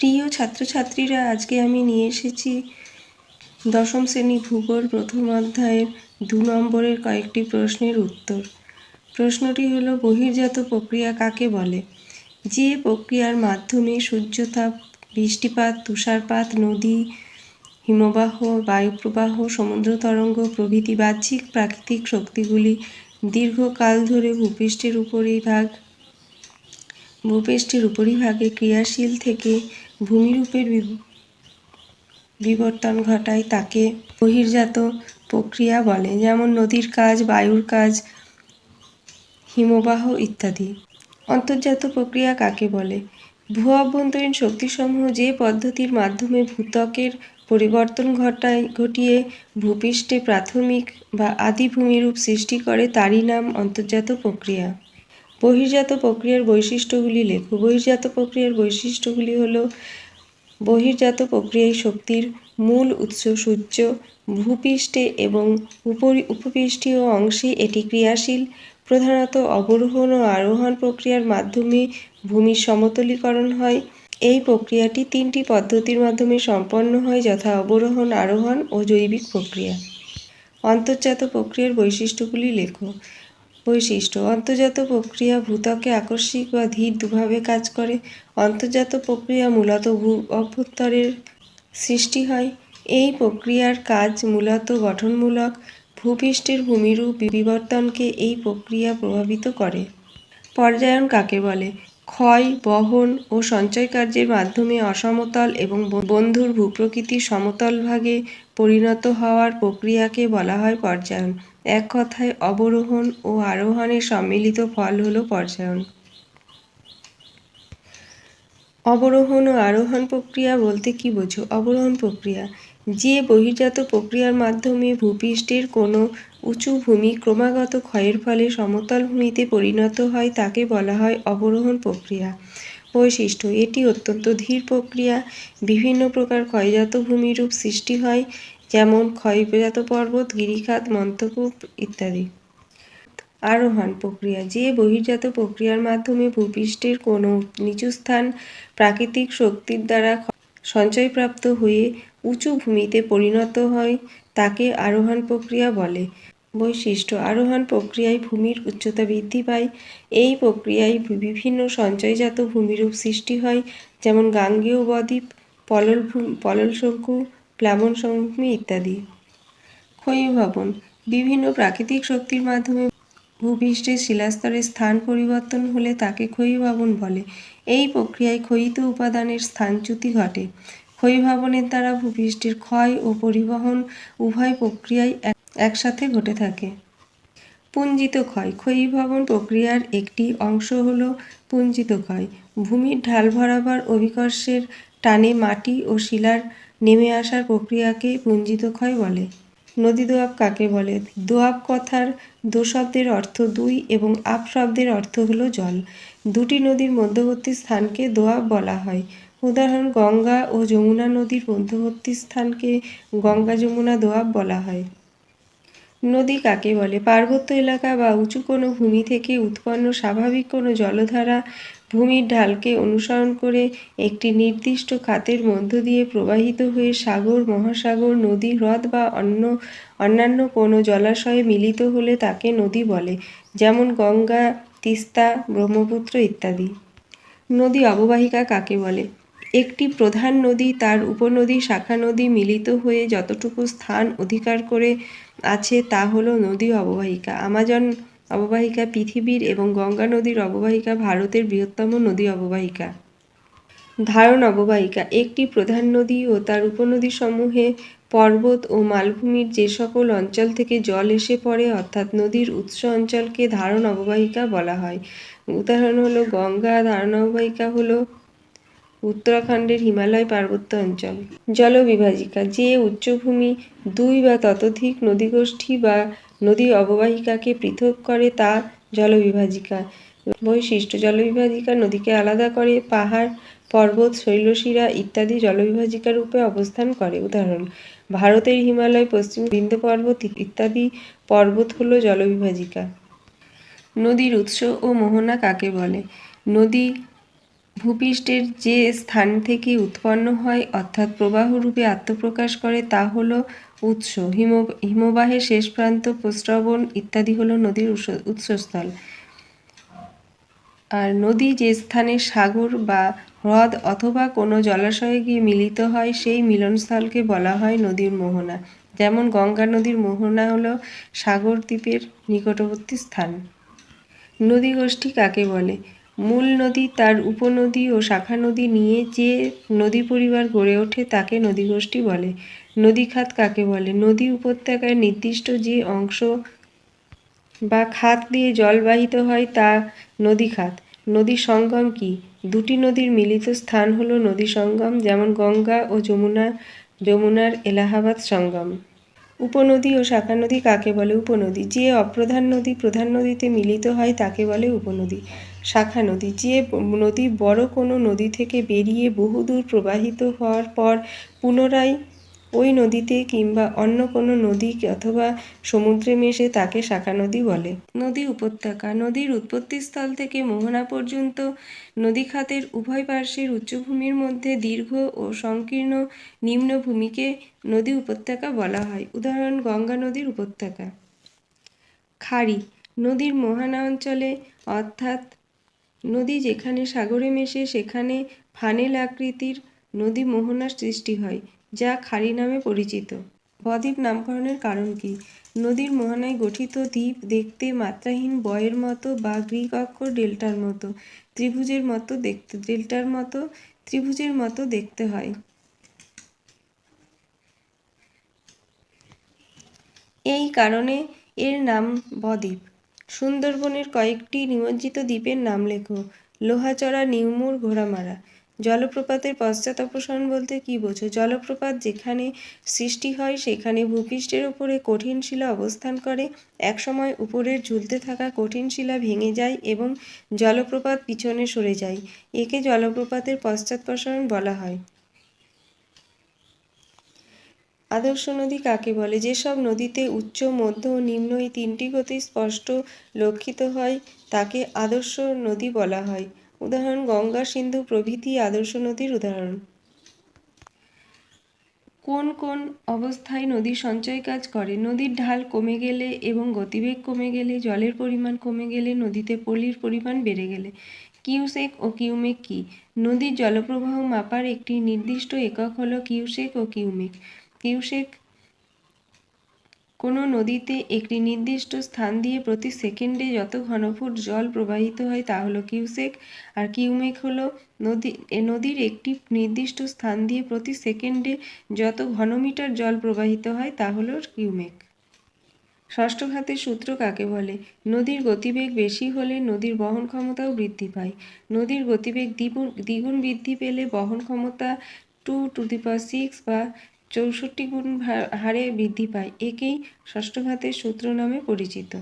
প্রিয় ছাত্রছাত্রীরা, আজকে আমি নিয়ে এসেছি দশম শ্রেণি ভূগোল প্রথম অধ্যায়ের দু নম্বরের কয়েকটি প্রশ্নের উত্তর। প্রশ্নটি হলো, বহির্জাত প্রক্রিয়া কাকে বলে? যে প্রক্রিয়ার মাধ্যমে সূর্যতাপ, বৃষ্টিপাত, তুষারপাত, নদী, হিমবাহ, বায়ুপ্রবাহ, সমুদ্র তরঙ্গ, প্রভৃতি বাহ্যিক প্রাকৃতিক শক্তিগুলি দীর্ঘকাল ধরে ভূপৃষ্ঠের উপরিভাগ ভূপৃষ্ঠের উপরিভাগে ক্রিয়াশীল থেকে ভূমিরূপের বিবর্তন ঘটায় তাকে বহির্জাত প্রক্রিয়া বলে, যেমন নদীর কাজ, বায়ুর কাজ, হিমবাহ ইত্যাদি। অন্তর্জাত প্রক্রিয়া কাকে বলে? ভূ অভ্যন্তরীণ শক্তিসমূহ যে পদ্ধতির মাধ্যমে ভূত্বকের পরিবর্তন ঘটায়, ঘটিয়ে ভূপৃষ্ঠে প্রাথমিক বা আদি ভূমিরূপ সৃষ্টি করে, তারই নাম অন্তর্জাত প্রক্রিয়া। বহির্জাত প্রক্রিয়ার বৈশিষ্ট্যগুলি লেখো। বহির্জাত প্রক্রিয়ার বৈশিষ্ট্যগুলি হল বহির্জাত প্রক্রিয়ায় শক্তির মূল উৎস সূর্য, ভূপৃষ্ঠে এবং উপরি উপপৃষ্ঠীয় অংশে এটি ক্রিয়াশীল। প্রধানত অবরোহণ ও আরোহণ প্রক্রিয়ার মাধ্যমে ভূমির সমতলীকরণ হয়। এই প্রক্রিয়াটি তিনটি পদ্ধতির মাধ্যমে সম্পন্ন হয়, যথা অবরোহণ, আরোহণ ও জৈবিক প্রক্রিয়া। অন্তর্জাত প্রক্রিয়ার বৈশিষ্ট্যগুলি লেখো। বৈশিষ্ট্য। অন্তর্জাত প্রক্রিয়া ভূত্বকে আকস্মিক বা ধীর দুভাবে কাজ করে। অন্তর্জাত প্রক্রিয়া মূলত ভূ অভ্যন্তরের সৃষ্টি হয়। এই প্রক্রিয়ার কাজ মূলত গঠনমূলক, ভূপৃষ্ঠের ভূমিরূপ বিবর্তনকে এই প্রক্রিয়া প্রভাবিত করে। পর্যায়ন কাকে বলে? ক্ষয়, বহন ও সঞ্চয় কার্যের মাধ্যমে অসমতল এবং বন্ধুর ভূপ্রকৃতির সমতল ভাগে পরিণত হওয়ার প্রক্রিয়াকে বলা হয় পর্যায়ন। এক কথায় অবরোহণ ও আরোহণের সম্মিলিত ফল হলো পর্যায়ন। অবরোহণ ও আরোহণ প্রক্রিয়া বলতে কি বোঝো? অবরোহণ প্রক্রিয়া। যে বহির্জাত প্রক্রিয়ার মাধ্যমে ভূপৃষ্ঠের কোনো উঁচু ভূমি ক্রমাগত ক্ষয়ের ফলে সমতল ভূমিতে পরিণত হয়, তাকে বলা হয় অবরোহণ প্রক্রিয়া। বৈশিষ্ট্য, এটি অত্যন্ত ধীর প্রক্রিয়া। বিভিন্ন প্রকার ক্ষয়জাত ভূমিরূপ সৃষ্টি হয়। যেমন ক্ষয়জাত পর্বত, গিরিখাত মন্তকূপ ইত্যাদি। আরোহণ প্রক্রিয়া, যে বহির্জাত প্রক্রিয়ার মাধ্যমে ভূপৃষ্ঠের কোনো নিচু স্থান প্রাকৃতিক শক্তির দ্বারা সঞ্চয়প্রাপ্ত হয়ে উঁচু ভূমিতে পরিণত হয়, তাকে আরোহণ প্রক্রিয়া বলে। বৈশিষ্ট্য, আরোহণ প্রক্রিয়ায় ভূমির উচ্চতা বৃদ্ধি পায়। এই প্রক্রিয়ায় বিভিন্ন সঞ্চয়জাত ভূমিরূপ সৃষ্টি হয়, যেমন গাঙ্গেয় বদ্বীপ পলল ভূ- পলল শঙ্কু প্লাবন সমভূমি ইত্যাদি। ক্ষয়ীভবন, বিভিন্ন প্রাকৃতিক শক্তির মাধ্যমে ভূপৃষ্ঠের শিলাস্তরের স্থান পরিবর্তন হলে তাকে ক্ষয়ীভবন বলে। এই প্রক্রিয়ায় ক্ষয়িত উপাদানের স্থানচ্যুতি ঘটে। ক্ষয়ীভবনের দ্বারা ভূপৃষ্ঠের ক্ষয় ও পরিবহন উভয় প্রক্রিয়ায় এক- একসাথে ঘটে থাকে। পুঞ্জিত ক্ষয়, ক্ষয়ীভবন প্রক্রিয়ার একটি অংশ হল পুঞ্জিত ক্ষয়। ভূমির ঢাল ভরাবার অভিকর্ষের টানে মাটি ও শিলার নেমে আসার প্রক্রিয়াকে পুঞ্জিত ক্ষয় বলে। নদী দোয়াব কাকে বলে? দোয়াব কথার দো শব্দের অর্থ দুই এবং আপ শব্দের অর্থ হলো জল। দুটি নদীর মধ্যবর্তী স্থানকে দোয়াব বলা হয়। উদাহরণ, গঙ্গা ও যমুনা নদীর মধ্যবর্তী স্থানকে গঙ্গা যমুনা দোয়াব বলা হয়। নদী কাকে বলে? পার্বত্য এলাকা বা উঁচু কোনো ভূমি থেকে উৎপন্ন স্বাভাবিক কোনো জলধারা ভূমির ঢালকে অনুসরণ করে একটি নির্দিষ্ট খাতের মধ্য দিয়ে প্রবাহিত হয়ে সাগর, মহাসাগর, নদী, হ্রদ বা অন্য, অন্যান্য কোনো জলাশয়ে মিলিত হলে তাকে নদী বলে, যেমন গঙ্গা, তিস্তা, ব্রহ্মপুত্র ইত্যাদি। নদী অববাহিকা কাকে বলে? একটি প্রধান নদী, তার উপনদী, শাখা নদী মিলিত হয়ে যতটুকু স্থান অধিকার করে আছে তা হলো নদী অববাহিকা। আমাজন অববাহিকা পৃথিবীর এবং গঙ্গা নদীর অববাহিকা ভারতের বৃহত্তম নদী অববাহিকা। ধারণ অববাহিকা একটি প্রধান নদী ও তার উপনদী সমূহে পর্বত ও মালভূমির যে সকল অঞ্চল থেকে জল এসে পড়ে, অর্থাৎ নদীর উৎস অঞ্চলকে ধারণ অববাহিকা বলা হয়। উদাহরণ হলো, গঙ্গা, ধারণ অববাহিকা হলো উত্তরাখণ্ডের হিমালয় পার্বত্য অঞ্চল। জলবিভাজিকা, যে উচ্চভূমি দুই বা ততোধিক নদীগোষ্ঠী বা নদী অববাহিকাকে পৃথক করে তা জলবিভাজিকা। বৈশিষ্ট্য, জলবিভাজিকা নদীকে আলাদা করে পাহাড়, পর্বত, শৈলশিরা ইত্যাদি জলবিভাজিকা রূপে অবস্থান করে। উদাহরণ, ভারতের হিমালয়, পশ্চিম বিন্ধ্য পর্বত ইত্যাদি পর্বত হল জলবিভাজিকা। নদীর উৎস ও মোহনা কাকে বলে? নদী ভূপৃষ্ঠের যে স্থান থেকে উৎপন্ন হয় অর্থাৎ প্রবাহরূপে আত্মপ্রকাশ করে তা হল উৎস। হিম হিমবাহের শেষ প্রান্ত, প্রস্রবণ ইত্যাদি হলো নদীর উৎস- উৎসস্থল। আর নদী যে স্থানে সাগর বা হ্রদ অথবা কোনো জলাশয়ে গিয়ে মিলিত হয়, সেই মিলনস্থলকে বলা হয় নদীর মোহনা। যেমন গঙ্গা নদীর মোহনা হলো সাগর দ্বীপের নিকটবর্তী স্থান। নদী গোষ্ঠী কাকে বলে? মূল নদী তার উপনদী ও শাখা নদী নিয়ে যে নদী পরিবার গড়ে ওঠে তাকে নদী গোষ্ঠী বলে। নদী খাত কাকে বলে? নদী উপত্যকায় নির্দিষ্ট যে অংশ বা খাত দিয়ে জলবাহিত হয় তা নদী খাত নদীর সঙ্গম কি? দুটি নদীর মিলিত স্থান হলো নদী সঙ্গম, যেমন গঙ্গা ও যমুনা, যমুনার এলাহাবাদ সঙ্গম। উপনদী ও শাখা নদী কাকে বলে উপনদী? যে অপ্রধান নদী প্রধান নদীতে মিলিত হয় তাকে বলে উপনদী। শাখা নদী, যে নদী বড় কোনো নদী থেকে বেরিয়ে বহুদূর প্রবাহিত হওয়ার পর পুনরায় ওই নদীতে কিংবা অন্য কোনো নদী অথবা সমুদ্রে মেশে তাকে শাখা নদী বলে। নদী উপত্যকা। নদীর উৎপত্তিস্থল থেকে মোহনা পর্যন্ত নদী খাতের উভয় পার্শ্বের উচ্চভূমির মধ্যে দীর্ঘ ও সংকীর্ণ নিম্নভূমিকে নদী উপত্যকা বলা হয়। উদাহরণ, গঙ্গা নদীর উপত্যকা। খাড়ি। নদীর মোহানা অঞ্চলে অর্থাৎ নদী যেখানে সাগরে মেশে সেখানে ফানেল আকৃতির নদী মোহনার সৃষ্টি হয়। যা খাড়ি নামে পরিচিত। বদ্বীপ নামকরণের কারণ কি? নদীর মোহনায় গঠিত দ্বীপ দেখতে মাত্রাহীন বয়ের মতো বা গ্রিক অক্ষর ডেল্টার মতো। ত্রিভুজের মতো দেখতে, ডেল্টার মতো, ত্রিভুজের মতো দেখতে হয়। এই কারণে এর নাম বদ্বীপ সুন্দরবনের কয়েকটি নিমজ্জিত দ্বীপের নাম লেখো। লোহাচড়া, নিউমুর, ঘোড়ামারা। জলপ্রপাতের পশ্চাৎ অপসারণ বলতে কী বোঝো? জলপ্রপাত যেখানে সৃষ্টি হয়, সেখানে ভূপৃষ্ঠের ওপরে কঠিন শিলা অবস্থান করে। একসময় উপরের ঝুলতে থাকা কঠিন শিলা ভেঙে যায় এবং জলপ্রপাত পিছনে সরে যায়। একে জলপ্রপাতের পশ্চাৎপসারণ বলা হয়। আদর্শ নদী কাকে বলে? যেসব নদীতে উচ্চ, মধ্য ও নিম্ন এই তিনটি গতি স্পষ্ট লক্ষিত হয়, তাকে আদর্শ নদী বলা হয়। উদাহরণ, গঙ্গা সিন্ধু প্রভৃতি আদর্শ নদীর উদাহরণ। কোন কোন অবস্থায় নদী সঞ্চয় কাজ করে? নদীর ঢাল কমে গেলে এবং গতিবেগ কমে গেলে, জলের পরিমাণ কমে গেলে, নদীতে পলির পরিমাণ বেড়ে গেলে। কিউসেক ও কিউমেক কি? নদীর জলপ্রবাহ মাপার একটি নির্দিষ্ট একক হলো কিউসেক ও কিউমেক। কিউসেক কোনো নদীতে একটি নির্দিষ্ট স্থান দিয়ে প্রতি সেকেন্ডে যত ঘনফুট জল প্রবাহিত হয় তা হলো কিউসেক। আর কিউমেক হলো নদী নদীর একটি নির্দিষ্ট স্থান দিয়ে প্রতি সেকেন্ডে যত ঘনমিটার জল প্রবাহিত হয় তা হলো কিউমেক। ষষ্ঠ ঘাতের সূত্র কাকে বলে? নদীর গতিবেগ বেশি হলে নদীর বহন ক্ষমতাও বৃদ্ধি পায়। নদীর গতিবেগ দ্বিগুণ দ্বিগুণ বৃদ্ধি পেলে বহন ক্ষমতা two to the power six বা চৌষট্টি গুণ হারে বৃদ্ধি পায়। একেই ষষ্ঠ ঘাতের সূত্র নামে পরিচিত।